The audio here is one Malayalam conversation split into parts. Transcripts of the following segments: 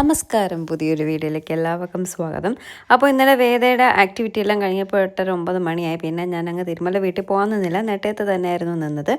നമസ്കാരം. പുതിയൊരു വീഡിയോയിലേക്ക് എല്ലാവർക്കും സ്വാഗതം. അപ്പോൾ ഇന്നലെ വേദയുടെ ആക്ടിവിറ്റി എല്ലാം കഴിഞ്ഞപ്പോൾ എട്ടര ഒമ്പത് മണിയായി. പിന്നെ ഞാൻ അങ്ങ് തിരുമല വീട്ടിൽ പോകാൻ നിന്നില്ല നെട്ടയത്ത് തന്നെയായിരുന്നു നിന്നത്.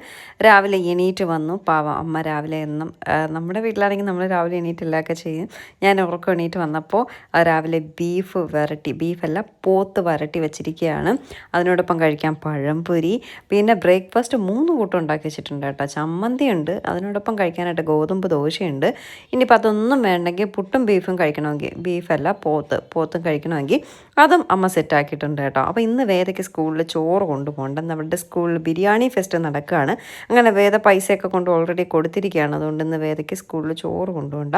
രാവിലെ എണീറ്റ് വന്നു. പാവം അമ്മ രാവിലെ എന്നും നമ്മുടെ വീട്ടിലാണെങ്കിൽ നമ്മൾ രാവിലെ എണീറ്റില്ലൊക്കെ ചെയ്യും. ഞാൻ ഉറക്കം എണീറ്റ് വന്നപ്പോൾ രാവിലെ ബീഫ് വരട്ടി ബീഫല്ല പോത്ത് വരട്ടി വെച്ചിരിക്കുകയാണ്. അതിനോടൊപ്പം കഴിക്കാൻ പഴംപൊരി പിന്നെ ബ്രേക്ക്ഫാസ്റ്റ് മൂന്ന് കൂട്ടം ഉണ്ടാക്കി വെച്ചിട്ടുണ്ട് കേട്ടോ. ചമ്മന്തി ഉണ്ട് അതിനോടൊപ്പം കഴിക്കാനായിട്ട് ഗോതമ്പ് ദോശയുണ്ട്. ഇനിയിപ്പോൾ അതൊന്നും വേണ്ടെങ്കിൽ പുട്ടും ബീഫും കഴിക്കണമെങ്കിൽ ബീഫല്ല പോത്ത്. പോത്തും കഴിക്കണമെങ്കിൽ അതും അമ്മ സെറ്റാക്കിയിട്ടുണ്ട് കേട്ടോ. അപ്പോൾ ഇന്ന് വേദയ്ക്ക് സ്കൂളിൽ ചോറ് കൊണ്ടുപോകണ്ട നമ്മുടെ സ്കൂളിൽ ബിരിയാണി ഫെസ്റ്റ് നടക്കുകയാണ്. അങ്ങനെ വേദ പൈസയൊക്കെ കൊണ്ട് ഓൾറെഡി കൊടുത്തിരിക്കുകയാണ്. അതുകൊണ്ട് ഇന്ന് വേദയ്ക്ക് സ്കൂളിൽ ചോറ് കൊണ്ടുപോകണ്ട.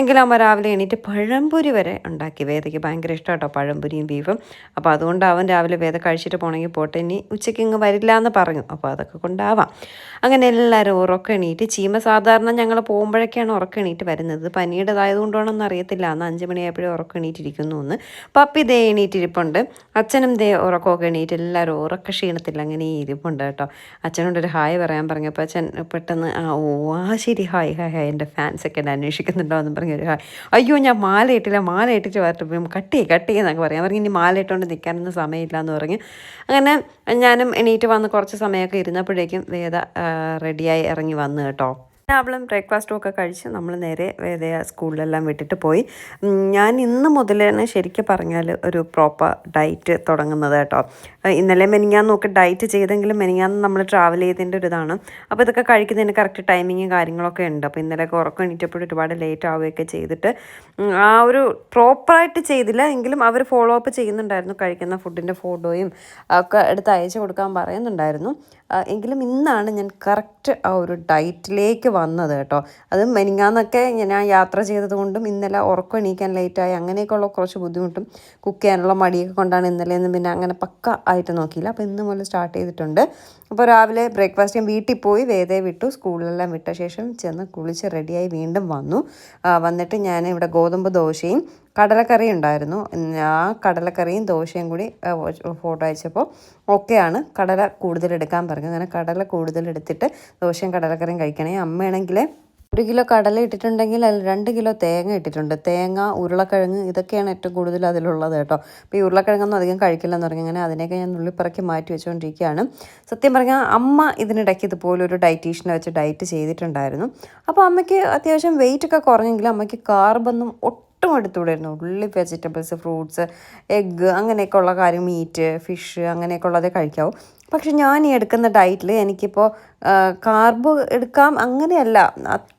എങ്കിലും അമ്മ രാവിലെ എണീറ്റ് പഴംപൊരി വരെ ഉണ്ടാക്കി. വേദയ്ക്ക് ഭയങ്കര ഇഷ്ടം കേട്ടോ പഴംപൊരിയും ബീഫും. അപ്പോൾ അതുകൊണ്ട് അവൻ രാവിലെ വേദ കഴിച്ചിട്ട് പോകണമെങ്കിൽ പോട്ടെ ഇനി ഉച്ചയ്ക്ക് ഇങ്ങ് വരില്ല എന്ന് പറഞ്ഞു. അപ്പോൾ അതൊക്കെ കൊണ്ടാവാം. അങ്ങനെ എല്ലാവരും ഉറക്കം എണീറ്റ് ചീമ സാധാരണ ഞങ്ങൾ പോകുമ്പോഴൊക്കെയാണ് ഉറക്കം എണീറ്റ് വരുന്നത്. പനിയുടേതായതുകൊണ്ടാണെന്ന് അറിയത്തില്ല. അന്ന് അഞ്ച് മണിയായപ്പോഴേ ഉറക്കം എണീറ്റിരിക്കുന്നു എന്ന്. പപ്പി ദേ എണീറ്റിരിപ്പുണ്ട്. അച്ഛനും ദേ ഉറക്കമൊക്കെ എണീറ്റ് എല്ലാവരും ഉറക്ക ക്ഷീണത്തിൽ അങ്ങനെ ഇരിപ്പുണ്ട് കേട്ടോ. അച്ഛനോടൊരു ഹായ് പറയാൻ പറഞ്ഞപ്പോൾ അച്ഛൻ പെട്ടെന്ന് ആ ഓ ആ ശരി ഹായ് ഹായ് ഹായ് എന്റെ ഫാൻസൊക്കെ എന്നെ അന്വേഷിക്കുന്നുണ്ടോ എന്ന് പറഞ്ഞൊരു ഹായ്. അയ്യോ ഞാൻ മാല ഇട്ടില്ല മാല ഇട്ടിട്ട് വരട്ടെ കട്ട് കട്ട് ചെയ്യുന്നൊക്കെ പറയാം. പറഞ്ഞു ഇനി മാല ഇട്ടുകൊണ്ട് നിൽക്കാനൊന്നും സമയമില്ല എന്ന് പറഞ്ഞ്. അങ്ങനെ ഞാനും എണീറ്റ് വന്ന് കുറച്ച് സമയമൊക്കെ ഇരുന്നപ്പോഴേക്കും വേദ റെഡിയായി ഇറങ്ങി വന്നു കേട്ടോ. അവളും ബ്രേക്ക്ഫാസ്റ്റും ഒക്കെ കഴിച്ച് നമ്മൾ നേരെ വേറെ സ്കൂളിലെല്ലാം വിട്ടിട്ട് പോയി. ഞാൻ ഇന്ന് മുതൽ തന്നെ ശരിക്കും പറഞ്ഞാൽ ഒരു പ്രോപ്പർ ഡയറ്റ് തുടങ്ങുന്നത് കേട്ടോ. ഇന്നലെ ഇന്നലെ മെനിങ്ങാന്നൊക്കെ ഡയറ്റ് ചെയ്തെങ്കിലും മെനിങ്ങാന്ന് നമ്മൾ ട്രാവൽ ചെയ്തതിന്റെ ഒരു ഇതാണ്. അപ്പോൾ ഇതൊക്കെ കഴിക്കുന്നതിന് കറക്റ്റ് ടൈമിങ്ങും കാര്യങ്ങളൊക്കെ ഉണ്ട്. അപ്പോൾ ഇന്നലെയൊക്കെ ഉറക്കം എണീറ്റപ്പോഴും ഒരുപാട് ലേറ്റ് ആവുകയൊക്കെ ചെയ്തിട്ട് ആ ഒരു പ്രോപ്പറായിട്ട് ചെയ്തില്ല. എങ്കിലും അവർ ഫോളോ അപ്പ് ചെയ്യുന്നുണ്ടായിരുന്നു. കഴിക്കുന്ന ഫുഡിന്റെ ഫോട്ടോയും ഒക്കെ എടുത്ത് അയച്ചു കൊടുക്കാൻ പറയുന്നുണ്ടായിരുന്നു. എങ്കിലും ഇന്നാണ് ഞാൻ കറക്റ്റ് ആ ഒരു ഡയറ്റിലേക്ക് വന്നത് കേട്ടോ. അത് മെനിങ്ങാന്നൊക്കെ ഞാൻ യാത്ര ചെയ്തത് കൊണ്ടും ഇന്നലെ ഉറക്കം എണീക്കാൻ ലേറ്റായി അങ്ങനെയൊക്കെയുള്ള കുറച്ച് ബുദ്ധിമുട്ടും കുക്ക് ചെയ്യാനുള്ള മടിയൊക്കെ കൊണ്ടാണ് ഇന്നലെ നിന്ന് പിന്നെ അങ്ങനെ പക്ക ആയിട്ട് നോക്കിയില്ല. അപ്പോൾ ഇന്ന് മുതൽ സ്റ്റാർട്ട് ചെയ്തിട്ടുണ്ട്. അപ്പോൾ രാവിലെ ബ്രേക്ക്ഫാസ്റ്റ് വീട്ടിൽ പോയി വേദയെ വിട്ടു. സ്കൂളിലെല്ലാം വിട്ട ശേഷം ചെന്ന് കുളിച്ച് റെഡിയായി വീണ്ടും വന്നു. വന്നിട്ട് ഞാൻ ഇവിടെ ഗോതമ്പ് ദോശയും കടലക്കറി ഉണ്ടായിരുന്നു. ആ കടലക്കറിയും ദോശയും കൂടി ഫോട്ടോ അയച്ചപ്പോൾ ഓക്കെയാണ് കടല കൂടുതൽ എടുക്കാൻ പറഞ്ഞു അങ്ങനെ കടല കൂടുതൽ എടുത്തിട്ട് ദോശയും കടലക്കറിയും കഴിക്കണേ. അമ്മയാണെങ്കിൽ ഒരു കിലോ കടല ഇട്ടിട്ടുണ്ടെങ്കിൽ അതിൽ രണ്ട് കിലോ തേങ്ങ ഇട്ടിട്ടുണ്ട്. തേങ്ങ ഉരുളക്കിഴങ്ങ് ഇതൊക്കെയാണ് ഏറ്റവും കൂടുതൽ അതിലുള്ളത് കേട്ടോ. അപ്പോൾ ഈ ഉരുളക്കിഴങ്ങൊന്നും അധികം കഴിക്കില്ലെന്ന് പറഞ്ഞു അങ്ങനെ അതിനെയൊക്കെ ഞാൻ നുള്ളിപ്പറക്കി മാറ്റി വെച്ചുകൊണ്ടിരിക്കുകയാണ്. സത്യം പറഞ്ഞാൽ അമ്മ ഇതിനിടയ്ക്ക് ഇതുപോലെ ഒരു ഡയറ്റീഷ്യനെ വെച്ച് ഡയറ്റ് ചെയ്തിട്ടുണ്ടായിരുന്നു. അപ്പോൾ അമ്മയ്ക്ക് അത്യാവശ്യം വെയിറ്റ് ഒക്കെ കുറഞ്ഞെങ്കിലും അമ്മയ്ക്ക് കാർബൊന്നും ഒട്ടും എടുത്തുകൂടായിരുന്നു. ഉള്ളി വെജിറ്റബിൾസ് ഫ്രൂട്ട്സ് എഗ്ഗ് അങ്ങനെയൊക്കെ ഉള്ള കാര്യം മീറ്റ് ഫിഷ് അങ്ങനെയൊക്കെ ഉള്ളതേ കഴിക്കാവൂ. പക്ഷെ ഞാൻ ഈ എടുക്കുന്ന ഡയറ്റിൽ എനിക്കിപ്പോൾ കാർബ് എടുക്കാം അങ്ങനെയല്ല.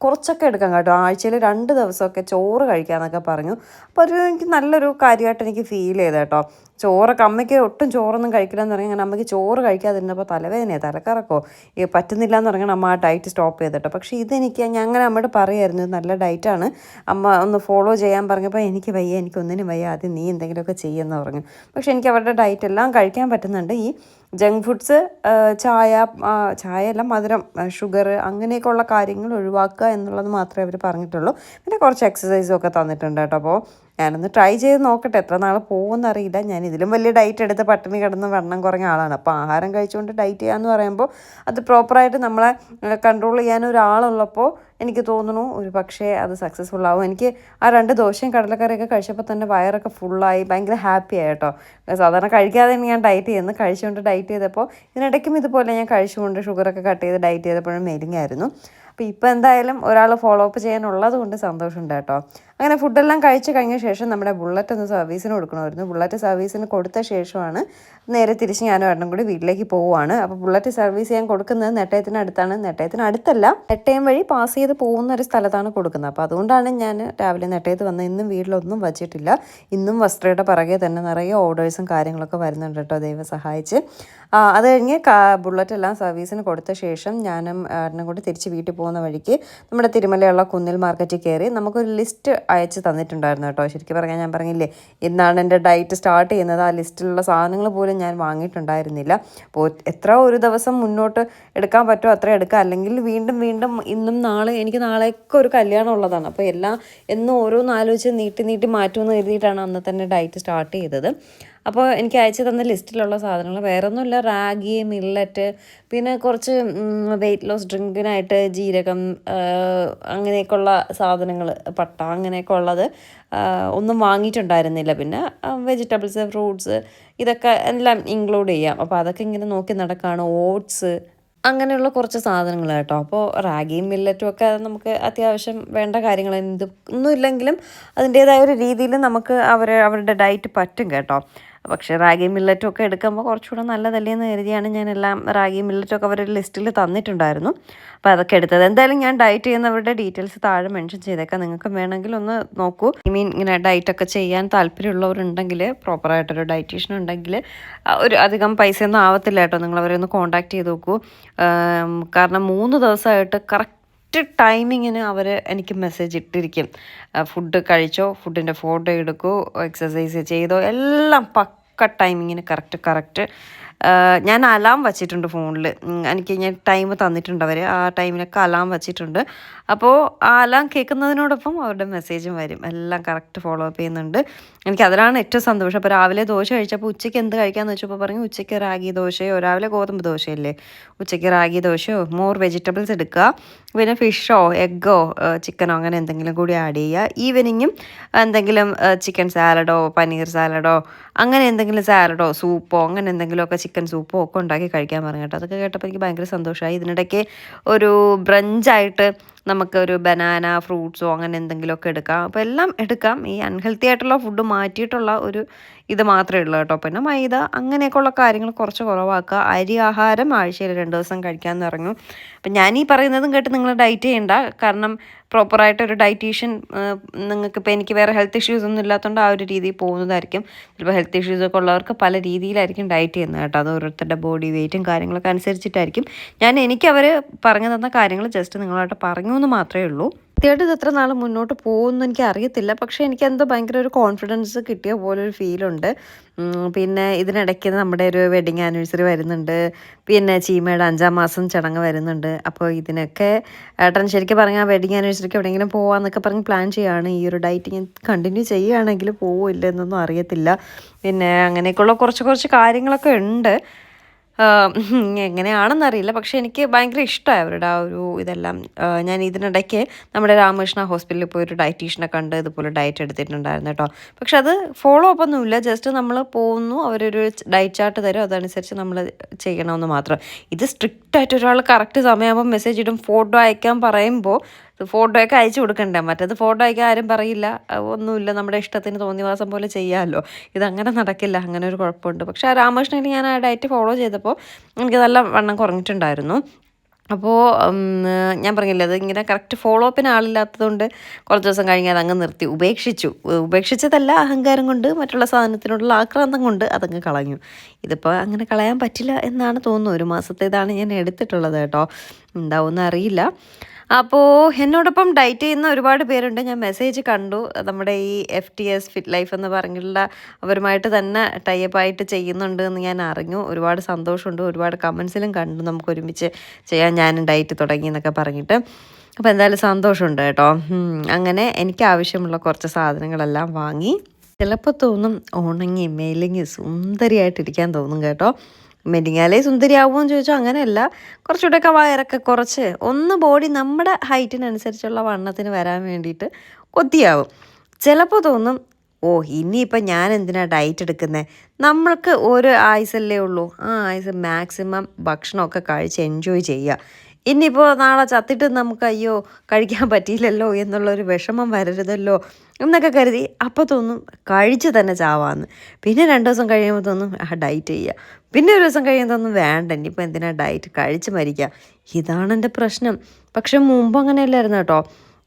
കുറച്ചൊക്കെ എടുക്കാം കേട്ടോ. ആഴ്ചയിൽ രണ്ട് ദിവസമൊക്കെ ചോറ് കഴിക്കാമെന്നൊക്കെ പറഞ്ഞു. അപ്പോൾ ഒരു എനിക്ക് നല്ലൊരു കാര്യമായിട്ട് എനിക്ക് ഫീൽ ചെയ്ത് കേട്ടോ. ചോറൊക്കെ അമ്മയ്ക്ക് ഒട്ടും ചോറൊന്നും കഴിക്കില്ല എന്ന് പറഞ്ഞാൽ അങ്ങനെ അമ്മയ്ക്ക് ചോറ് കഴിക്കാതിരുന്നപ്പോൾ തലവേദനയാണ് തലക്കറക്കോ ഈ പറ്റുന്നില്ല എന്ന് പറഞ്ഞാൽ അമ്മ ആ ഡയറ്റ് സ്റ്റോപ്പ് ചെയ്തിട്ടോ പക്ഷേ ഇതെനിക്ക് ഞാൻ അങ്ങനെ അമ്മയോട് പറയായിരുന്നു നല്ല ഡയറ്റാണ് അമ്മ ഒന്ന് ഫോളോ ചെയ്യാൻ പറഞ്ഞപ്പോൾ എനിക്ക് വയ്യ എനിക്കൊന്നിനും വയ്യ ആദ്യം നീ എന്തെങ്കിലുമൊക്കെ ചെയ്യുമെന്ന് പറഞ്ഞു. പക്ഷേ എനിക്ക് അവരുടെ ഡയറ്റ് എല്ലാം കഴിക്കാൻ പറ്റുന്നുണ്ട്. ഈ ജങ്ക് ഫുഡ്സ് ചായ ചായ അല്ല മധുരം ഷുഗർ അങ്ങനെയൊക്കെ ഉള്ള കാര്യങ്ങൾ ഒഴിവാക്കുക എന്നുള്ളത് മാത്രമേ അവർ പറഞ്ഞിട്ടുള്ളൂ. പിന്നെ കുറച്ച് എക്സസൈസും ഒക്കെ തന്നിട്ടുണ്ട് കേട്ടോ. അപ്പോൾ ഞാനൊന്ന് ട്രൈ ചെയ്ത് നോക്കട്ടെ എത്ര നാൾ പോകുമെന്ന് അറിയില്ല. ഞാൻ ഇതിലും വലിയ ഡയറ്റ് എടുത്ത് പട്ടിണി കിടന്ന് വണ്ണം കുറഞ്ഞ ആളാണ്. അപ്പോൾ ആഹാരം കഴിച്ചുകൊണ്ട് ഡയറ്റ് ചെയ്യാന്ന് പറയുമ്പോൾ അത് പ്രോപ്പറായിട്ട് നമ്മളെ കൺട്രോൾ ചെയ്യാൻ ഒരാളുള്ളപ്പോൾ എനിക്ക് തോന്നുന്നു ഒരു പക്ഷേ അത് സക്സസ്ഫുൾ ആവും. എനിക്ക് ആ രണ്ട് ദോശയും കടലക്കറിയൊക്കെ കഴിച്ചപ്പോൾ തന്നെ വയറൊക്കെ ഫുള്ളായി ഭയങ്കര ഹാപ്പി ആയിട്ടോ സാധാരണ കഴിക്കാതെ ഞാൻ ഡയറ്റ് ചെയ്യുന്നത് കഴിച്ചുകൊണ്ട് ഡയറ്റ് ചെയ്തപ്പോൾ ഇതിനിടയ്ക്കും ഇതുപോലെ ഞാൻ കഴിച്ചുകൊണ്ട് ഷുഗറൊക്കെ കട്ട് ചെയ്ത് ഡയറ്റ് ചെയ്തപ്പോഴും മെലിഞ്ഞായിരുന്നു. അപ്പോൾ ഇപ്പോൾ എന്തായാലും ഒരാൾ ഫോളോ അപ്പ് ചെയ്യാനുള്ളത് കൊണ്ട് സന്തോഷമുണ്ട് കേട്ടോ. അങ്ങനെ ഫുഡെല്ലാം കഴിച്ച് കഴിഞ്ഞ ശേഷം നമ്മുടെ ബുള്ളറ്റ് ഒന്ന് സർവീസിന് കൊടുക്കണമായിരുന്നു. ബുള്ളറ്റ് സർവീസിന് കൊടുത്ത ശേഷമാണ് നേരെ തിരിച്ച് ഞാനും ഏട്ടനും കൂടി വീട്ടിലേക്ക് പോവുകയാണ് അപ്പോൾ ബുള്ളറ്റ് സർവീസ് ചെയ്യാൻ കൊടുക്കുന്നത് നെട്ടയത്തിന് അടുത്താണ്. നെട്ടയത്തിന് അടുത്തല്ല നെട്ടയം വഴി പാസ് ചെയ്ത് പോകുന്ന ഒരു സ്ഥലത്താണ് കൊടുക്കുന്നത്. അപ്പോൾ അതുകൊണ്ടാണ് ഞാൻ രാവിലെ നെട്ടയത്ത് വന്ന് ഇന്നും വീട്ടിലൊന്നും വച്ചിട്ടില്ല. ഇന്നും വസ്ത്രയുടെ പിറകെ തന്നെ നിറയെ ഓർഡേഴ്സും കാര്യങ്ങളൊക്കെ വരുന്നുണ്ട് കേട്ടോ ദൈവം സഹായിച്ച്. അത് കഴിഞ്ഞ് ബുള്ളറ്റ് എല്ലാം സർവീസിന് കൊടുത്ത ശേഷം ഞാനും ഏട്ടനും കൂടി തിരിച്ച് വീട്ടിൽ പോകുന്ന വഴിക്ക് നമ്മുടെ തിരുമലയുള്ള കുന്നിൽ മാർക്കറ്റിൽ കയറി നമുക്കൊരു ലിസ്റ്റ് അയച്ച് തന്നിട്ടുണ്ടായിരുന്നു കേട്ടോ. ശരിക്കും പറഞ്ഞാൽ ഞാൻ പറഞ്ഞില്ലേ ഇന്നാണ് എന്റെ ഡയറ്റ് സ്റ്റാർട്ട് ചെയ്യുന്നത്. ആ ലിസ്റ്റിലുള്ള സാധനങ്ങൾ പോലും ഞാൻ വാങ്ങിയിട്ടുണ്ടായിരുന്നില്ല. അപ്പോൾ എത്ര ഒരു ദിവസം മുന്നോട്ട് എടുക്കാൻ പറ്റുമോ അത്ര എടുക്കുക അല്ലെങ്കിൽ വീണ്ടും വീണ്ടും ഇന്നും നാളെ എനിക്ക് നാളെയൊക്കെ ഒരു കല്യാണം ഉള്ളതാണ്. അപ്പോൾ എല്ലാം എന്നും ഓരോന്ന് ആലോചിച്ച് നീട്ടി നീട്ടി മാറ്റുമെന്ന് കരുതിയിട്ടാണ് അന്ന് തന്നെ ഡയറ്റ് സ്റ്റാർട്ട് ചെയ്തത്. അപ്പോൾ എനിക്ക് അയച്ചു തന്ന ലിസ്റ്റിലുള്ള സാധനങ്ങൾ വേറെ ഒന്നുമില്ല റാഗി മില്ലറ്റ് പിന്നെ കുറച്ച് വെയിറ്റ് ലോസ് ഡ്രിങ്കിനായിട്ട് ജീരകം അങ്ങനെയൊക്കെയുള്ള സാധനങ്ങൾ പട്ട അങ്ങനെയൊക്കെ ഉള്ളത് ഒന്നും വാങ്ങിയിട്ടുണ്ടായിരുന്നില്ല. പിന്നെ വെജിറ്റബിൾസ് ഫ്രൂട്ട്സ് ഇതൊക്കെ എല്ലാം ഇൻക്ലൂഡ് ചെയ്യാം. അപ്പോൾ അതൊക്കെ ഇങ്ങനെ നോക്കി നടക്കുകയാണ് ഓട്സ് അങ്ങനെയുള്ള കുറച്ച് സാധനങ്ങൾ കേട്ടോ. അപ്പോൾ റാഗിയും മില്ലറ്റും ഒക്കെ നമുക്ക് അത്യാവശ്യം വേണ്ട കാര്യങ്ങൾ. എന്ത് ഒന്നുമില്ലെങ്കിലും അതിന്റേതായ ഒരു രീതിയിൽ നമുക്ക് അവർ അവരുടെ ഡയറ്റ് പറ്റും കേട്ടോ. പക്ഷേ റാഗി മില്ലറ്റും ഒക്കെ എടുക്കുമ്പോൾ കുറച്ചുകൂടെ നല്ലതല്ലേ എന്ന് കരുതിയാണ് ഞാൻ എല്ലാം റാഗി മില്ലറ്റും ഒക്കെ അവരുടെ ലിസ്റ്റിൽ തന്നിട്ടുണ്ടായിരുന്നു. അപ്പോൾ അതൊക്കെ എടുത്തത്. എന്തായാലും ഞാൻ ഡയറ്റ് ചെയ്യുന്നവരുടെ ഡീറ്റെയിൽസ് താഴെ മെൻഷൻ ചെയ്തേക്കാം. നിങ്ങൾക്ക് വേണമെങ്കിൽ ഒന്ന് നോക്കൂ. ഐ മീൻ ഇങ്ങനെ ഡയറ്റൊക്കെ ചെയ്യാൻ താല്പര്യമുള്ളവരുണ്ടെങ്കിൽ പ്രോപ്പറായിട്ടൊരു ഡയറ്റീഷ്യൻ ഉണ്ടെങ്കിൽ ഒരു അധികം പൈസയൊന്നും ആവത്തില്ല കേട്ടോ. നിങ്ങൾ അവരെ ഒന്ന് കോൺടാക്ട് ചെയ്ത് നോക്കൂ. കാരണം മൂന്ന് ദിവസമായിട്ട് കറക്റ്റ് കറക്റ്റ് ടൈമിങ്ങിന് അവർ എനിക്ക് മെസ്സേജ് ഇട്ടിരിക്കും. ഫുഡ് കഴിച്ചോ ഫുഡിന്റെ ഫോട്ടോ എടുക്കൂ എക്സസൈസ് ചെയ്തോ എല്ലാം പക്ക ടൈമിങ്ങിന് കറക്റ്റ് കറക്റ്റ് ഞാൻ അലാം വച്ചിട്ടുണ്ട് ഫോണിൽ എനിക്ക് ഞാൻ ടൈം തന്നിട്ടുണ്ട് അവർ ആ ടൈമിനൊക്കെ അലാം വച്ചിട്ടുണ്ട്. അപ്പോൾ ആ അലാം കേൾക്കുന്നതിനോടൊപ്പം അവരുടെ മെസ്സേജും വരും. എല്ലാം കറക്റ്റ് ഫോളോ അപ്പ് ചെയ്യുന്നുണ്ട്. എനിക്ക് അതിലാണ് ഏറ്റവും സന്തോഷം. അപ്പോൾ രാവിലെ ദോശ കഴിച്ചപ്പോൾ ഉച്ചയ്ക്ക് എന്ത് കഴിക്കാമെന്ന് വെച്ചപ്പോൾ പറഞ്ഞു ഉച്ചയ്ക്ക് റാഗി ദോശയോ രാവിലെ ഗോതമ്പ് ദോശയല്ലേ? ഉച്ചയ്ക്ക് റാഗി ദോശയോ മോർ വെജിറ്റബിൾസ് എടുക്കുക. പിന്നെ ഫിഷോ എഗ്ഗോ ചിക്കനോ അങ്ങനെ എന്തെങ്കിലും കൂടി ആഡ് ചെയ്യുക. ഈവനിങ്ങും എന്തെങ്കിലും ചിക്കൻ സാലഡോ പനീർ സാലഡോ അങ്ങനെ എന്തെങ്കിലും സാലഡോ സൂപ്പോ അങ്ങനെ എന്തെങ്കിലുമൊക്കെ ചിക്കൻ സൂപ്പോ ഒക്കെ ഉണ്ടാക്കി കഴിക്കാൻ പറഞ്ഞു കേട്ടോ. അതൊക്കെ കേട്ടപ്പോൾ എനിക്ക് ഭയങ്കര സന്തോഷമായി. ഇതിനിടയ്ക്ക് ഒരു ബ്രഞ്ചായിട്ട് നമുക്കൊരു ബനാന ഫ്രൂട്ട്സോ അങ്ങനെ എന്തെങ്കിലുമൊക്കെ എടുക്കാം. അപ്പോൾ എല്ലാം എടുക്കാം. ഈ അൺഹെൽത്തി ആയിട്ടുള്ള ഫുഡ് മാറ്റിയിട്ടുള്ള ഒരു ഇത് മാത്രമേ ഉള്ളൂ കേട്ടോ. പിന്നെ മൈദ അങ്ങനെയൊക്കെയുള്ള കാര്യങ്ങൾ കുറച്ച് കുറവാക്കുക. അരി ആഹാരം ആഴ്ചയിൽ രണ്ട് ദിവസം കഴിക്കാൻ പറഞ്ഞു. അപ്പം ഞാൻ ഈ പറയുന്നതും കേട്ട് നിങ്ങൾ ഡയറ്റ് ചെയ്യണ്ട. കാരണം പ്രോപ്പറായിട്ട് ഒരു ഡയറ്റീഷ്യൻ നിങ്ങൾക്ക് ഇപ്പോൾ എനിക്ക് വേറെ ഹെൽത്ത് ഇഷ്യൂസ് ഒന്നും ഇല്ലാത്തതുകൊണ്ട് ആ ഒരു രീതിയിൽ പോകുന്നതായിരിക്കും. ചിലപ്പോൾ ഹെൽത്ത് ഇഷ്യൂസ് ഒക്കെ ഉള്ളവർക്ക് പല രീതിയിലായിരിക്കും ഡയറ്റ് ചെയ്യുന്നത് കേട്ടോ. അത് ഓരോരുത്തരുടെ ബോഡി വെയിറ്റും കാര്യങ്ങളൊക്കെ അനുസരിച്ചിട്ടായിരിക്കും. ഞാൻ എനിക്ക് അവർ പറഞ്ഞു തന്ന കാര്യങ്ങൾ ജസ്റ്റ് നിങ്ങളായിട്ട് പറഞ്ഞു എന്ന് മാത്രമേ ഉള്ളൂ. കൃത്യമായിട്ട് ഇത് എത്ര നാൾ മുന്നോട്ട് പോകുമെന്ന് എനിക്ക് അറിയത്തില്ല. പക്ഷേ എനിക്ക് എന്തോ ഭയങ്കര ഒരു കോൺഫിഡൻസ് കിട്ടിയ പോലെ ഒരു ഫീലുണ്ട് പിന്നെ ഇതിനിടയ്ക്ക് നമ്മുടെ ഒരു വെഡിങ് ആനിവേഴ്സറി വരുന്നുണ്ട്. പിന്നെ ചീമയുടെ അഞ്ചാം മാസം ചടങ്ങ് വരുന്നുണ്ട്. അപ്പോൾ ഇതിനൊക്കെ ഏട്ടൻ ശരിക്കും പറഞ്ഞാൽ വെഡിങ് ആനിവേഴ്സറിക്ക് എവിടെയെങ്കിലും പോകാമെന്നൊക്കെ പറഞ്ഞ് പ്ലാൻ ചെയ്യുകയാണ്. ഈ ഒരു ഡയറ്റ് ഞാൻ കണ്ടിന്യൂ ചെയ്യുകയാണെങ്കിൽ പോവില്ല എന്നൊന്നും അറിയത്തില്ല. പിന്നെ അങ്ങനെയൊക്കെയുള്ള കുറച്ച് കുറച്ച് കാര്യങ്ങളൊക്കെ ഉണ്ട്. എങ്ങനെയാണെന്നറിയില്ല. പക്ഷെ എനിക്ക് ഭയങ്കര ഇഷ്ടമായി അവരുടെ ആ ഒരു ഇതെല്ലാം. ഞാൻ ഇതിനിടയ്ക്ക് നമ്മുടെ രാമകൃഷ്ണ ഹോസ്പിറ്റലിൽ പോയി ഒരു ഡയറ്റീഷ്യനെ കണ്ട് ഇതുപോലെ ഡയറ്റ് എടുത്തിട്ടുണ്ടായിരുന്നു കേട്ടോ. പക്ഷെ അത് ഫോളോ അപ്പ് ഒന്നുമില്ല ജസ്റ്റ് നമ്മൾ പോകുന്നു അവരൊരു ഡയറ്റ് ചാർട്ട് തരും. അതനുസരിച്ച് നമ്മൾ ചെയ്യണമെന്ന് മാത്രം. ഇത് സ്ട്രിക്റ്റ് ആയിട്ട് ഒരാൾ കറക്റ്റ് സമയമാകുമ്പോൾ മെസ്സേജ് ഇടും ഫോട്ടോ അയക്കാൻ പറയുമ്പോൾ ഫോട്ടോ ഒക്കെ അയച്ചു കൊടുക്കണ്ടേ? മറ്റേത് ഫോട്ടോ അയക്കാൻ ആരും പറയില്ല. ഒന്നുമില്ല. നമ്മുടെ ഇഷ്ടത്തിന് തോന്നിവാസം പോലെ ചെയ്യാമല്ലോ ഇതങ്ങനെ നടക്കില്ല. അങ്ങനെ ഒരു കുഴപ്പമുണ്ട്. പക്ഷെ ആ രാമകൃഷ്ണനെ ഞാൻ ആ ഡയറ്റ് ഫോളോ ചെയ്തപ്പോൾ എനിക്ക് നല്ല വണ്ണം കുറഞ്ഞിട്ടുണ്ടായിരുന്നു. അപ്പോൾ ഞാൻ പറഞ്ഞില്ല അത് ഇങ്ങനെ കറക്റ്റ് ഫോളോ അപ്പിന് ആളില്ലാത്തതുകൊണ്ട് കുറച്ച് ദിവസം കഴിഞ്ഞാൽ അതങ്ങ് നിർത്തി. ഉപേക്ഷിച്ചു. ഉപേക്ഷിച്ചതല്ല അഹങ്കാരം കൊണ്ട് മറ്റുള്ള സാധനത്തിനോടുള്ള ആക്രാന്തം കൊണ്ട് അതങ്ങ് കളഞ്ഞു. ഇതിപ്പോൾ അങ്ങനെ കളയാൻ പറ്റില്ല എന്നാണ് തോന്നുന്നു. ഒരു മാസത്തേതാണ് ഞാൻ എടുത്തിട്ടുള്ളത് കേട്ടോ. എന്താവുമെന്ന് അറിയില്ല. അപ്പോൾ എന്നോടൊപ്പം ഡയറ്റ് ചെയ്യുന്ന ഒരുപാട് പേരുണ്ട്. ഞാൻ മെസ്സേജ് കണ്ടു. നമ്മുടെ ഈ F T S fit life എന്ന് പറഞ്ഞിട്ടുള്ള അവരുമായിട്ട് തന്നെ ടൈപ്പ് ആയിട്ട് ചെയ്യുന്നുണ്ട് എന്ന് ഞാൻ അറിഞ്ഞു. ഒരുപാട് സന്തോഷമുണ്ട്. ഒരുപാട് കമൻസിലും കണ്ടു. നമുക്ക് ഒരുമിച്ച് ചെയ്യാൻ ഞാനും ഡയറ്റ് തുടങ്ങി എന്നൊക്കെ പറഞ്ഞിട്ട്. അപ്പോൾ എന്തായാലും സന്തോഷമുണ്ട് കേട്ടോ. അങ്ങനെ എനിക്ക് ആവശ്യമുള്ള കുറച്ച് സാധനങ്ങളെല്ലാം വാങ്ങി. ചിലപ്പോൾ തോന്നും ഉണങ്ങി മേലിങ്ങി സുന്ദരിയായിട്ടിരിക്കാൻ തോന്നും കേട്ടോ. മെലിഞ്ഞാലേ സുന്ദരിയാവുമെന്ന് ചോദിച്ചാൽ അങ്ങനെയല്ല. കുറച്ചുകൂടെയൊക്കെ വയറൊക്കെ കുറച്ച് ഒന്ന് ബോഡി നമ്മുടെ ഹൈറ്റിനനുസരിച്ചുള്ള വണ്ണത്തിന് വരാൻ വേണ്ടിയിട്ട് കൊത്തിയാവും. ചിലപ്പോൾ തോന്നും ഓ ഇനിയിപ്പം ഞാൻ എന്തിനാണ് ഡയറ്റ് എടുക്കുന്നത് നമ്മൾക്ക് ഒരു ആയുസല്ലേ ഉള്ളൂ. ആ ആയുസ് മാക്സിമം ഭക്ഷണമൊക്കെ കഴിച്ച് എൻജോയ് ചെയ്യുക ഇനിയിപ്പോൾ നാളെ ചത്തിട്ട് നമുക്ക് അയ്യോ കഴിക്കാൻ പറ്റിയില്ലല്ലോ എന്നുള്ളൊരു വിഷമം വരരുതല്ലോ എന്നൊക്കെ കരുതി അപ്പോൾ തോന്നും കഴിച്ച് തന്നെ ചാവാന്ന്. പിന്നെ രണ്ട് ദിവസം കഴിയുമ്പോൾ തോന്നും ആ ഡയറ്റ് ചെയ്യുക പിന്നെ ഒരു ദിവസം കഴിയുമ്പോൾ തോന്നും വേണ്ട ഇനിയിപ്പോൾ എന്തിനാ ഡയറ്റ് കഴിച്ച് മരിക്കുക ഇതാണ് എന്റെ പ്രശ്നം. പക്ഷെ മുമ്പ് അങ്ങനെയല്ലായിരുന്നു കേട്ടോ.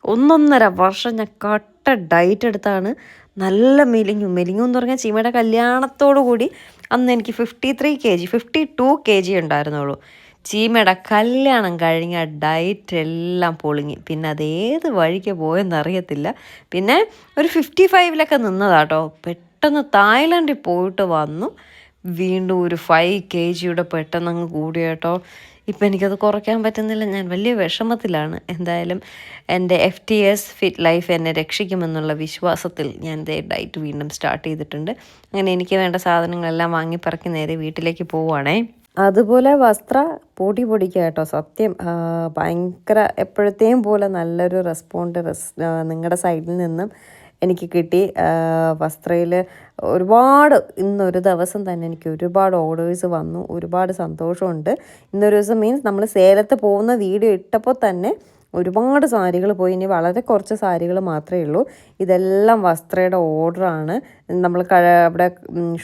ഒന്നൊന്നര വർഷം ഞാൻ കട്ട ഡയറ്റ് എടുത്താണ് നല്ല മെലിഞ്ഞു. മെലിഞ്ഞു എന്ന് പറഞ്ഞാൽ ചീമയുടെ കല്യാണത്തോടു കൂടി അന്ന് എനിക്ക് fifty three K G fifty two K G ഉണ്ടായിരുന്നുള്ളൂ. ചീമയുടെ കല്യാണം കഴിഞ്ഞ ഡയറ്റ് എല്ലാം പൊളിങ്ങി പിന്നെ അത് ഏത് വഴിക്ക് പോയെന്ന് അറിയത്തില്ല. പിന്നെ ഒരു ഫിഫ്റ്റി ഫൈവിലൊക്കെ നിന്നതാട്ടോ പെട്ടെന്ന് തായ്ലാൻഡിൽ പോയിട്ട് വന്നു. വീണ്ടും ഒരു ഫൈവ് കെ ജിയുടെ പെട്ടെന്ന് അങ്ങ് കൂടി കേട്ടോ ഇപ്പം എനിക്കത് കുറയ്ക്കാൻ പറ്റുന്നില്ല. ഞാൻ വലിയ വിഷമത്തിലാണ്. എന്തായാലും എന്റെ F T S fit life എന്നെ രക്ഷിക്കുമെന്നുള്ള വിശ്വാസത്തിൽ ഞാൻ ഇതേ ഡയറ്റ് വീണ്ടും സ്റ്റാർട്ട് ചെയ്തിട്ടുണ്ട്. അങ്ങനെ എനിക്ക് വേണ്ട സാധനങ്ങളെല്ലാം വാങ്ങിപ്പറക്കി നേരെ വീട്ടിലേക്ക് പോവുകയാണേ അതുപോലെ വസ്ത്ര പൊടി പൊടിക്കുക കേട്ടോ. സത്യം ഭയങ്കര എപ്പോഴത്തെയും പോലെ നല്ലൊരു റെസ്പോണ്ട് റെസ് നിങ്ങളുടെ സൈഡിൽ നിന്നും എനിക്ക് കിട്ടി. വസ്ത്രയിൽ ഒരുപാട് ഇന്നൊരു ദിവസം തന്നെ എനിക്ക് ഒരുപാട് ഓർഡേഴ്സ് വന്നു. ഒരുപാട് സന്തോഷമുണ്ട്. ഇന്നൊരു ദിവസം മീൻസ് നമ്മൾ സേലത്ത് പോകുന്ന വീഡിയോ ഇട്ടപ്പോൾ തന്നെ ഒരുപാട് സാരികൾ പോയി. ഇനി വളരെ കുറച്ച് സാരികൾ മാത്രമേ ഉള്ളൂ. ഇതെല്ലാം വസ്ത്രയുടെ ഓർഡറാണ് നമ്മൾ അവിടെ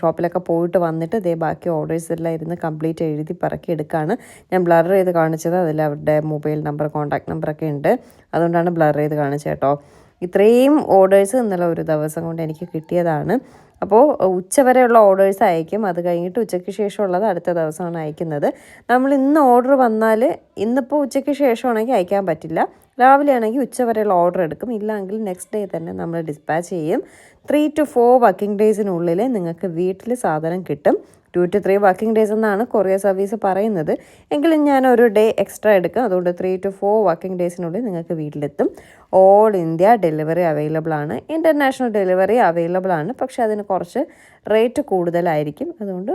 ഷോപ്പിലൊക്കെ പോയിട്ട് വന്നിട്ട് ഇതേ ബാക്കി ഓർഡേഴ്സ് എല്ലാം ഇരുന്ന് കംപ്ലീറ്റ് എഴുതി പറക്കി എടുക്കുകയാണ് ഞാൻ ബ്ലർ ചെയ്ത് കാണിച്ചത്. അതിൽ അവരുടെ മൊബൈൽ നമ്പർ കോൺടാക്ട് നമ്പറൊക്കെ ഉണ്ട്. അതുകൊണ്ടാണ് ബ്ലർ ചെയ്ത് കാണിച്ചത് കേട്ടോ. ഇത്രയും ഓർഡേഴ്സ് ഇന്നലെ ഒരു ദിവസം കൊണ്ട് എനിക്ക് കിട്ടിയതാണ്. അപ്പോൾ ഉച്ചവരെയുള്ള ഓർഡേഴ്സ് അയക്കും. അത് കഴിഞ്ഞിട്ട് ഉച്ചയ്ക്ക് ശേഷമുള്ളത് അടുത്ത ദിവസമാണ് അയക്കുന്നത്. നമ്മൾ ഇന്ന് ഓർഡർ വന്നാൽ ഇന്നിപ്പോൾ ഉച്ചയ്ക്ക് ശേഷമാണെങ്കിൽ അയക്കാൻ പറ്റില്ല. രാവിലെ ആണെങ്കിൽ ഉച്ചവരെയുള്ള ഓർഡർ എടുക്കും. ഇല്ലെങ്കിൽ നെക്സ്റ്റ് ഡേ തന്നെ നമ്മൾ ഡിസ്പാച്ച് ചെയ്യും. ത്രീ ടു ഫോർ വർക്കിംഗ് ഡേയ്സിനുള്ളിൽ നിങ്ങൾക്ക് വീട്ടിൽ സാധനം കിട്ടും. Two two three working days എന്നാണ് കൊറിയർ സർവീസ് പറയുന്നത്. എങ്കിലും ഞാൻ ഒരു ഡേ എക്സ്ട്രാ എടുക്കും. അതുകൊണ്ട് ത്രീ ടു ഫോർ വർക്കിംഗ് ഡേയ്സിനുള്ളിൽ നിങ്ങൾക്ക് വീട്ടിലെത്തും. ഓൾ ഇന്ത്യ ഡെലിവറി അവൈലബിൾ ആണ്. ഇന്റർനാഷണൽ ഡെലിവറി അവൈലബിൾ ആണ്. പക്ഷേ അതിന് കുറച്ച് റേറ്റ് കൂടുതലായിരിക്കും. അതുകൊണ്ട്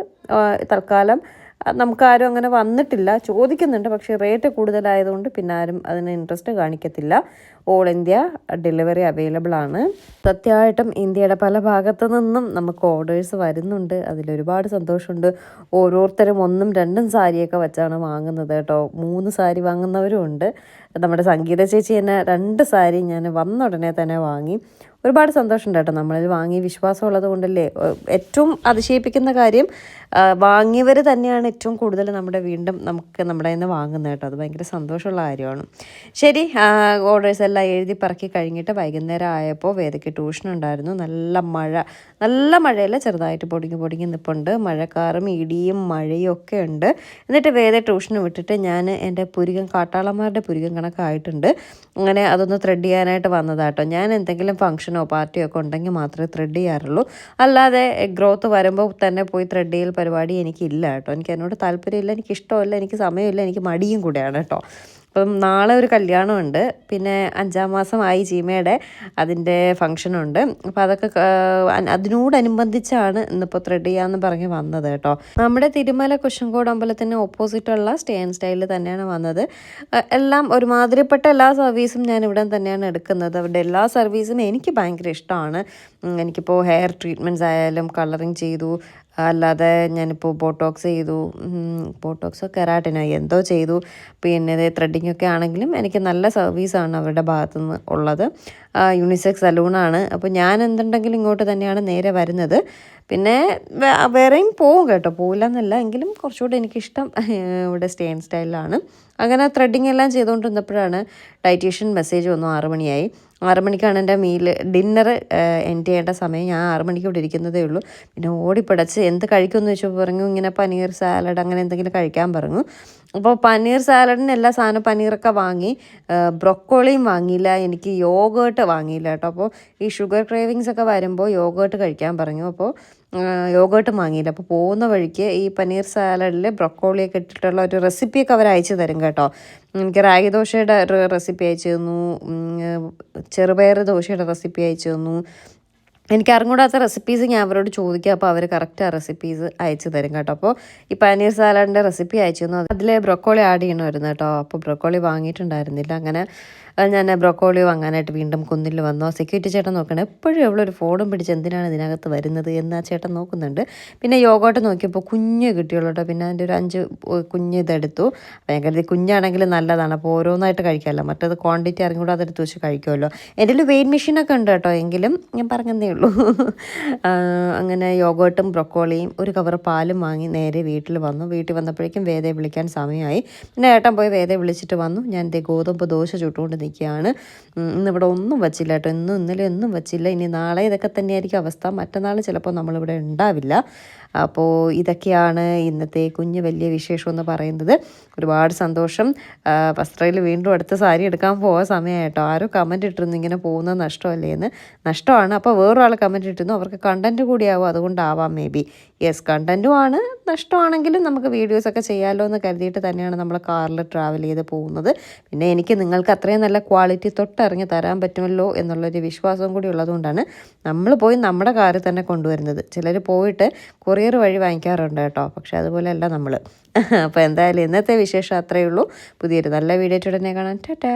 തൽക്കാലം നമുക്കാരും അങ്ങനെ വന്നിട്ടില്ല. ചോദിക്കുന്നുണ്ട്. പക്ഷേ റേറ്റ് കൂടുതലായതുകൊണ്ട് പിന്നെ ആരും അതിന് ഇൻട്രസ്റ്റ് കാണിക്കത്തില്ല. ഓൾ ഇന്ത്യ ഡെലിവറി അവൈലബിൾ ആണ്. സത്യമായിട്ടും ഇന്ത്യയുടെ പല ഭാഗത്തു നിന്നും നമുക്ക് ഓർഡേഴ്സ് വരുന്നുണ്ട്. അതിലൊരുപാട് സന്തോഷമുണ്ട്. ഓരോരുത്തരും ഒന്നും രണ്ടും സാരിയൊക്കെ വെച്ചാണ് വാങ്ങുന്നത് കേട്ടോ. മൂന്ന് സാരി വാങ്ങുന്നവരും ഉണ്ട്. നമ്മുടെ സംഗീത ചേച്ചി തന്നെ രണ്ട് സാരി ഞാൻ വന്ന ഉടനെ തന്നെ വാങ്ങി. ഒരുപാട് സന്തോഷമുണ്ട് നമ്മളിൽ വാങ്ങി. വിശ്വാസമുള്ളത് കൊണ്ടല്ലേ ഏറ്റവും അതിശയിപ്പിക്കുന്ന കാര്യം വാങ്ങിയവർ തന്നെയാണ് ഏറ്റവും കൂടുതൽ നമ്മുടെ വീണ്ടും നമുക്ക് നമ്മുടെ നിന്ന് വാങ്ങുന്നത് കേട്ടോ. അത് ഭയങ്കര സന്തോഷമുള്ള കാര്യമാണ്. ശരി ഓർഡേഴ്സ് എല്ലാം എഴുതി പറക്കി കഴിഞ്ഞിട്ട് വൈകുന്നേരം ആയപ്പോൾ വേദയ്ക്ക് ട്യൂഷൻ ഉണ്ടായിരുന്നു. നല്ല മഴ നല്ല മഴയല്ല ചെറുതായിട്ട് പൊടിങ്ങി പൊടിങ്ങി നിൽപ്പുണ്ട് മഴക്കാറും ഇടിയും മഴയും ഒക്കെ ഉണ്ട്. എന്നിട്ട് വേദ ട്യൂഷന് വിട്ടിട്ട് ഞാൻ എന്റെ പുരികം കാട്ടാളന്മാരുടെ പുരികം കണക്കായിട്ടുണ്ട് അങ്ങനെ അതൊന്ന് ത്രെഡ് ചെയ്യാനായിട്ട് വന്നതാട്ടോ. ഞാൻ എന്തെങ്കിലും ഫംഗ്ഷനോ പാർട്ടിയോ ഒക്കെ ഉണ്ടെങ്കിൽ മാത്രമേ ത്രെഡ് ചെയ്യാറുള്ളൂ. അല്ലാതെ ഗ്രോത്ത് വരുമ്പോൾ തന്നെ പോയി ത്രെഡ് ചെയ്യൽ പരിപാടി എനിക്കില്ല കേട്ടോ. എനിക്ക് അതിനോട് താല്പര്യമില്ല എനിക്ക് ഇഷ്ടമല്ല എനിക്ക് സമയമില്ല എനിക്ക് മടിയും കൂടെയാണ് കേട്ടോ. അപ്പം നാളെ ഒരു കല്യാണമുണ്ട്. പിന്നെ അഞ്ചാം മാസമായി ചീമയുടെ അതിന്റെ ഫംഗ്ഷനുണ്ട്. അപ്പം അതൊക്കെ അതിനോടനുബന്ധിച്ചാണ് ഇന്നിപ്പോൾ ത്രെഡ് ചെയ്യാമെന്ന് പറഞ്ഞ് വന്നത് കേട്ടോ. നമ്മുടെ തിരുമല കുശങ്കോട് അമ്പലത്തിന് ഓപ്പോസിറ്റുള്ള സ്റ്റേ ആൻഡ് സ്റ്റൈലിൽ തന്നെയാണ് വന്നത്. എല്ലാം ഒരുമാതിരിപ്പെട്ട എല്ലാ സർവീസും ഞാൻ ഇവിടെ തന്നെയാണ് എടുക്കുന്നത്. അവരുടെ എല്ലാ സർവീസും എനിക്ക് ഭയങ്കര ഇഷ്ടമാണ്. എനിക്കിപ്പോൾ ഹെയർ ട്രീറ്റ്മെന്റ്സ് ആയാലും കളറിങ് ചെയ്തു അല്ലാതെ ഞാനിപ്പോൾ ബോട്ടോക്സ് ചെയ്തു. ബോട്ടോക്സോ കെറാട്ടിനോ എന്തോ ചെയ്തു. പിന്നെ ത്രെഡിങ് ഒക്കെ ആണെങ്കിലും എനിക്ക് നല്ല സർവീസാണ് അവരുടെ ഭാഗത്തു നിന്ന് ഉള്ളത് യൂണിസെക്സ് സലൂണാണ് അപ്പോൾ ഞാൻ എന്തുണ്ടെങ്കിലും ഇങ്ങോട്ട് തന്നെയാണ് നേരെ വരുന്നത്. പിന്നെ വേറെയും പോവും കേട്ടോ. പോവില്ല എന്നല്ല. എങ്കിലും കുറച്ചുകൂടി എനിക്കിഷ്ടം ഇവിടെ സ്റ്റേൺ സ്റ്റൈലിലാണ് അങ്ങനെ ത്രെഡിങ് എല്ലാം ചെയ്തുകൊണ്ടിരുന്നപ്പോഴാണ് ഡയറ്റീഷ്യൻ മെസ്സേജ് വന്നു ആറു മണിയായി. ആറു മണിക്കാണ് എന്റെ മീൽ ഡിന്നർ എൻഡ് ചെയ്യേണ്ട സമയം. ഞാൻ ആറു മണിക്ക് ഇവിടെ ഇരിക്കുന്നതേ ഉള്ളൂ. പിന്നെ ഓടിപ്പിടച്ച് എന്ത് കഴിക്കുമെന്ന് ചോദിച്ചപ്പോൾ പറഞ്ഞു ഇങ്ങനെ പനീർ സാലഡ് അങ്ങനെ എന്തെങ്കിലും കഴിക്കാൻ പറഞ്ഞു. അപ്പോൾ പനീർ സാലഡിന് എല്ലാ സാധനം പനീറൊക്കെ വാങ്ങി ബ്രൊക്കോളിയും വാങ്ങിയില്ല എനിക്ക് യോഗേട്ട് വാങ്ങിയില്ല കേട്ടോ. അപ്പോൾ ഈ ഷുഗർ ക്രേവിങ്സ് ഒക്കെ വരുമ്പോൾ യോഗേട്ട് കഴിക്കാൻ പറഞ്ഞു. അപ്പോൾ യോഗേട്ട് വാങ്ങിയില്ല അപ്പോൾ പോകുന്ന വഴിക്ക് ഈ പനീർ സാലഡിൽ ബ്രൊക്കോളിയൊക്കെ ഇട്ടിട്ടുള്ള ഒരു റെസിപ്പിയൊക്കെ അവർ അയച്ചു തരും കേട്ടോ. എനിക്ക് റാഗി ദോശയുടെ റെസിപ്പി അയച്ചു തന്നു. ചെറുപയർ ദോശയുടെ റെസിപ്പി അയച്ചു തന്നു. എനിക്ക് അറിഞ്ഞൂടാത്ത റെസിപ്പീസ് ഞാൻ അവരോട് ചോദിക്കുക അപ്പോൾ അവർ കറക്റ്റ് ആ റെസിപ്പീസ് അയച്ചു തരും കേട്ടോ. അപ്പോൾ ഈ പനീർ സാലഡിന്റെ റെസിപ്പി അയച്ചു തന്നു. അതിൽ ബ്രൊക്കോളി ആഡ് ചെയ്യണമായിരുന്നു കേട്ടോ. അപ്പോൾ ബ്രൊക്കോളി വാങ്ങിയിട്ടുണ്ടായിരുന്നില്ല. അങ്ങനെ ഞാൻ ബ്രോക്കോളി വാങ്ങാനായിട്ട് വീണ്ടും കുന്നിൽ വന്നോ. സെക്യൂരിറ്റി ചേട്ടൻ നോക്കണം എപ്പോഴും എവളൊരു ഫോണും പിടിച്ച് എന്തിനാണ് ഇതിനകത്ത് വരുന്നത് എന്ന് ആ ചേട്ടൻ നോക്കുന്നുണ്ട്. പിന്നെ യോഗോട്ട് നോക്കിയപ്പോൾ കുഞ്ഞ് കിട്ടിയുള്ളൂ കേട്ടോ പിന്നെ അതിന്റെ ഒരു അഞ്ച് കുഞ്ഞ് ഇതെടുത്തു. ഭയങ്കര കുഞ്ഞാണെങ്കിൽ നല്ലതാണ്. അപ്പോൾ ഓരോന്നായിട്ട് കഴിക്കാമല്ലോ മറ്റേത് ക്വാണ്ടിറ്റി അറിഞ്ഞുകൂടെ അതെടുത്ത് വെച്ച് കഴിക്കുമല്ലോ. എന്റെ ഒരു വെയിറ്റ് മെഷീനൊക്കെ ഉണ്ട് കേട്ടോ. എങ്കിലും ഞാൻ പറഞ്ഞതേ ഉള്ളൂ. അങ്ങനെ യോഗോട്ടും ബ്രൊക്കോളിയും ഒരു കവർ പാലും വാങ്ങി നേരെ വീട്ടിൽ വന്നു. വീട്ടിൽ വന്നപ്പോഴേക്കും വേദയെ വിളിക്കാൻ സമയമായി. പിന്നെ ഏട്ടൻ പോയി വേദയെ വിളിച്ചിട്ട് വന്നു. ഞാൻ ദേ ഗോതമ്പ് ദോശ ചുട്ടുകൊണ്ട് നിൽക്കുകയാണ് ഇന്ന് ഇന്നിവിടെ ഒന്നും വച്ചില്ല കേട്ടോ. ഇന്നും ഇന്നലെ ഒന്നും വച്ചില്ല. ഇനി നാളെ ഇതൊക്കെ തന്നെയായിരിക്കും അവസ്ഥ. മറ്റന്നാൾ ചിലപ്പോൾ നമ്മളിവിടെ ഉണ്ടാവില്ല. അപ്പോൾ ഇതൊക്കെയാണ് ഇന്നത്തെ കുഞ്ഞു വലിയ വിശേഷം എന്ന് പറയുന്നത്. ഒരുപാട് സന്തോഷം. വസ്ത്രയിൽ വീണ്ടും അടുത്ത സാരി എടുക്കാൻ പോകാൻ സമയമായിട്ടോ ആരോ കമന്റ് ഇട്ടിരുന്നു ഇങ്ങനെ പോകുന്നത് നഷ്ടമല്ലേ എന്ന്. നഷ്ടമാണ്. അപ്പോൾ വേറൊരാൾ കമന്റ് ഇട്ടിരുന്നു. അവർക്ക് കണ്ടന്റ് കൂടിയാവും. അതുകൊണ്ടാവാം മേ ബി യെസ് കണ്ടന്റും ആണ്. നഷ്ടമാണെങ്കിലും നമുക്ക് വീഡിയോസൊക്കെ ചെയ്യാമല്ലോ എന്ന് കരുതിയിട്ട് തന്നെയാണ് നമ്മൾ കാറിൽ ട്രാവൽ ചെയ്ത് പോകുന്നത്. പിന്നെ എനിക്ക് നിങ്ങൾക്ക് അത്രയും നല്ല ക്വാളിറ്റി തൊട്ടിറങ്ങി തരാൻ പറ്റുമല്ലോ എന്നുള്ളൊരു വിശ്വാസം കൂടി ഉള്ളതുകൊണ്ടാണ് നമ്മൾ പോയി നമ്മുടെ കാറിൽ തന്നെ കൊണ്ടുവരുന്നത്. ചിലർ പോയിട്ട് കൊറിയർ വഴി വാങ്ങിക്കാറുണ്ട് കേട്ടോ. പക്ഷേ അതുപോലെയല്ല നമ്മൾ അപ്പോൾ എന്തായാലും ഇന്നത്തെ വിശേഷം അത്രയേ ഉള്ളൂ. പുതിയൊരു നല്ല വീഡിയോ ഉടനെ കാണാൻ ടാറ്റാ